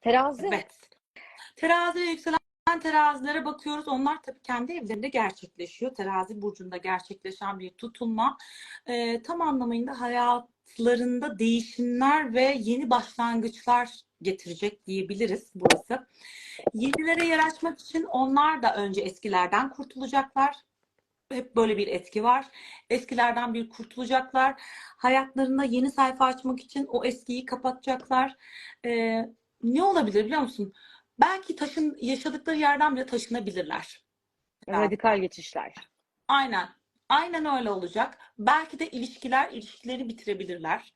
Terazi. Evet. Terazi ve yükselen terazilere bakıyoruz. Onlar tabii kendi evlerinde gerçekleşiyor. Terazi burcunda gerçekleşen bir tutulma. Ee, tam anlamıyla hayatlarında değişimler ve yeni başlangıçlar getirecek diyebiliriz burası. Yenilere yer açmak için onlar da önce eskilerden kurtulacaklar. Hep böyle bir etki var. Eskilerden bir kurtulacaklar. Hayatlarında yeni sayfa açmak için o eskiyi kapatacaklar. Ee, ne olabilir biliyor musun? Belki taşın yaşadıkları yerden bile taşınabilirler. Radikal geçişler. Aynen. Aynen öyle olacak. Belki de ilişkiler ilişkileri bitirebilirler.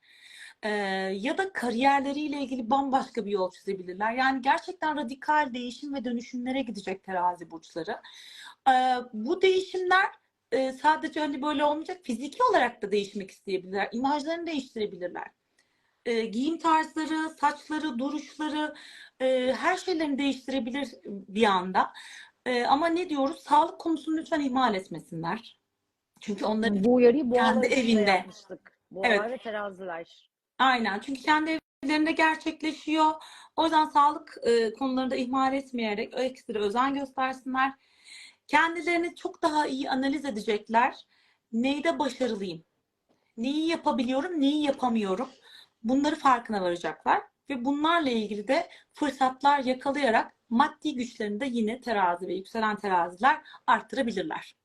Ee, ya da kariyerleriyle ilgili bambaşka bir yol çizebilirler. Yani gerçekten radikal değişim ve dönüşümlere gidecek terazi burçları. Ee, bu değişimler e, sadece hani böyle olmayacak. Fiziki olarak da değişmek isteyebilirler. İmajlarını değiştirebilirler. Ee, giyim tarzları, saçları, duruşları, e, her şeylerini değiştirebilir bir anda. Ee, ama ne diyoruz? Sağlık konusunu lütfen ihmal etmesinler. Çünkü onların Bu uyarıyı Kendi için de evinde. yapmıştık. Boğalar Evet. ve teraziler. Aynen. Çünkü kendi evlerinde gerçekleşiyor. O yüzden sağlık e, konularını da ihmal etmeyerek ekstra özen göstersinler. Kendilerini çok daha iyi analiz edecekler. Neyde başarılıyım? Neyi yapabiliyorum, neyi yapamıyorum? Bunları farkına varacaklar. Ve bunlarla ilgili de fırsatlar yakalayarak maddi güçlerini de yine terazi ve yükselen teraziler arttırabilirler.